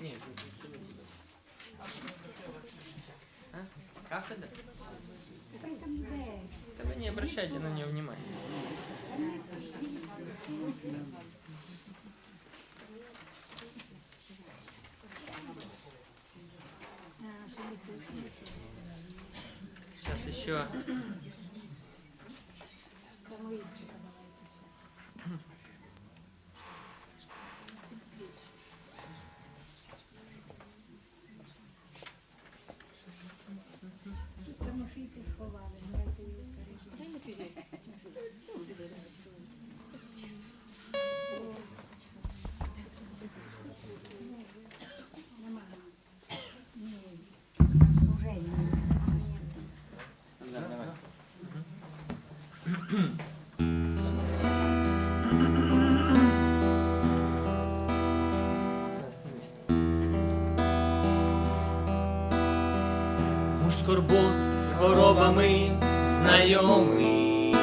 Ні, Кафедра? Да вы не обращайте на нее внимания. Сейчас еще скорбот з хворобами знайомий,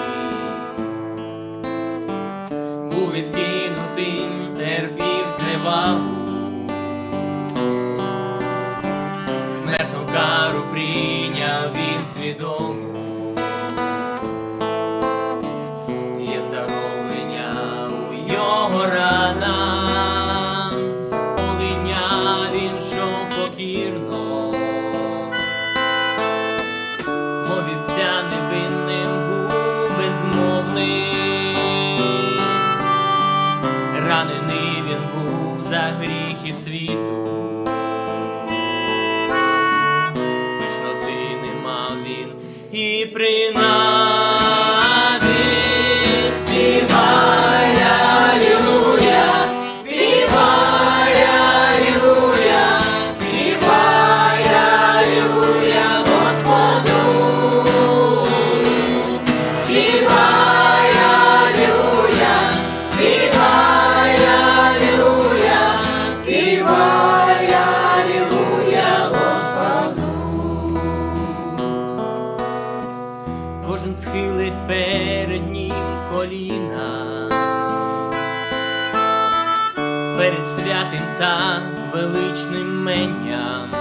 був відкинутим, терпів зневагу, смертну кару прийняв він свідомо. І принади схилить перед ним коліна. Перед святим та величним менням,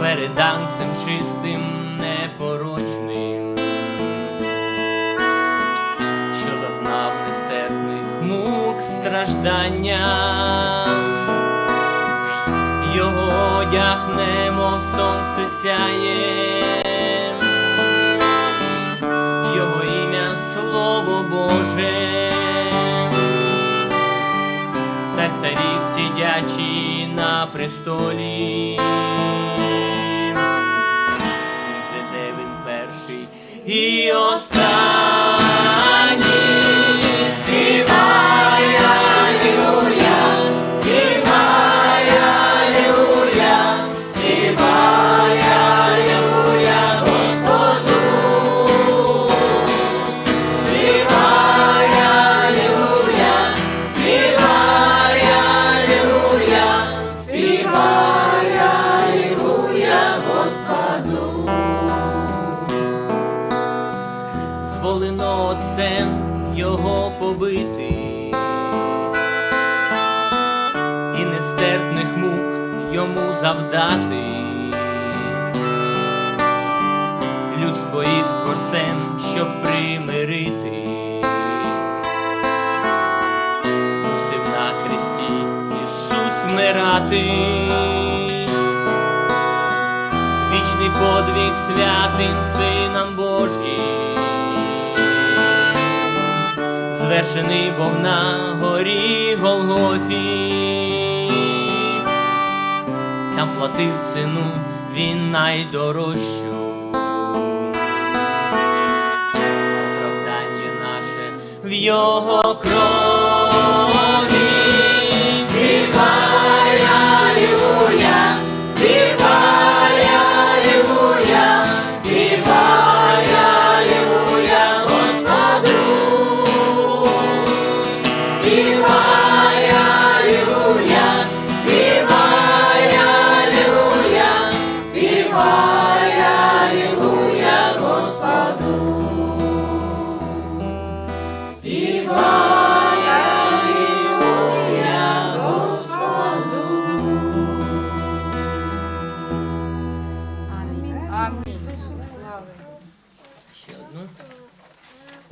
перед анцем чистим непорочним, що зазнав нестерпних мук страждання. Його одяг цар царів сидячий на престолі. Він перший і останній. Отцем його побити, і нестерпних мук йому завдати. Людство із творцем, щоб примирити, мусив на хресті Ісус вмирати. Вічний подвиг святим синам звершений Бог на горі Голгофі, там платив ціну він найдорожчу. Оправдання наше в його крові.